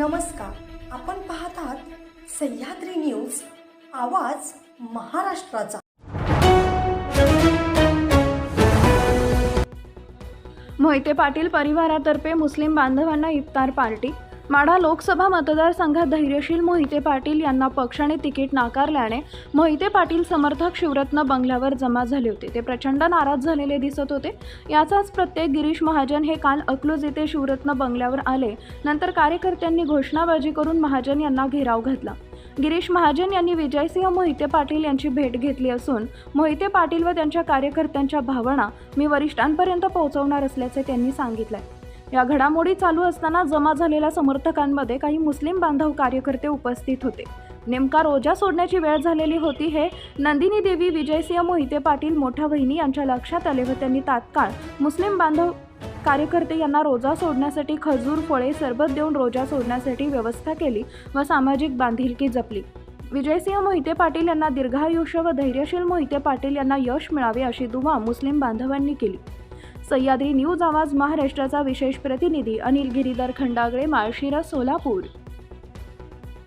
नमस्कार. आपण पाहत आहात सह्याद्री न्यूज आवाज महाराष्ट्राचा. मोहिते पाटील परिवारातर्फे मुस्लिम बांधवांना इफ्तार पार्टी माढा लोकसभा मतदारसंघात धैर्यशील मोहिते पाटील यांना पक्षाने तिकीट नाकारल्याने मोहिते पाटील समर्थक शिवरत्न बंगल्यावर जमा झाले होते. ते प्रचंड नाराज झालेले दिसत होते. याचाच प्रत्येक गिरीश महाजन हे काल अकलूज येथे शिवरत्न बंगल्यावर आले. नंतर कार्यकर्त्यांनी घोषणाबाजी करून महाजन यांना घेराव घातला. गिरीश महाजन यांनी विजयसिंह मोहिते पाटील यांची भेट घेतली असून मोहिते पाटील व त्यांच्या कार्यकर्त्यांच्या भावना मी वरिष्ठांपर्यंत पोहोचवणार असल्याचे त्यांनी सांगितलंय. या घडामोडी चालू असताना जमा झालेल्या समर्थकांमध्ये काही मुस्लिम बांधव कार्यकर्ते उपस्थित होते. नेमका रोजा सोडण्याची वेळ झालेली होती हे नंदिनी देवी विजयसिंह मोहिते पाटील मोठ्या बहिणी यांच्या लक्षात आले व त्यांनी तात्काळ मुस्लिम बांधव कार्यकर्ते यांना रोजा सोडण्यासाठी खजूर फळे सरबत देऊन रोजा सोडण्यासाठी व्यवस्था केली व सामाजिक बांधिलकी जपली. विजयसिंह मोहिते पाटील यांना दीर्घायुष्य व धैर्यशील मोहिते पाटील यांना यश मिळावे अशी दुवा मुस्लिम बांधवांनी केली. सह्याद्री न्यूज आवाज महाराष्ट्राचा विशेष प्रतिनिधी अनिल गिरीधर खंडागळे माळशिरस सोलापूर.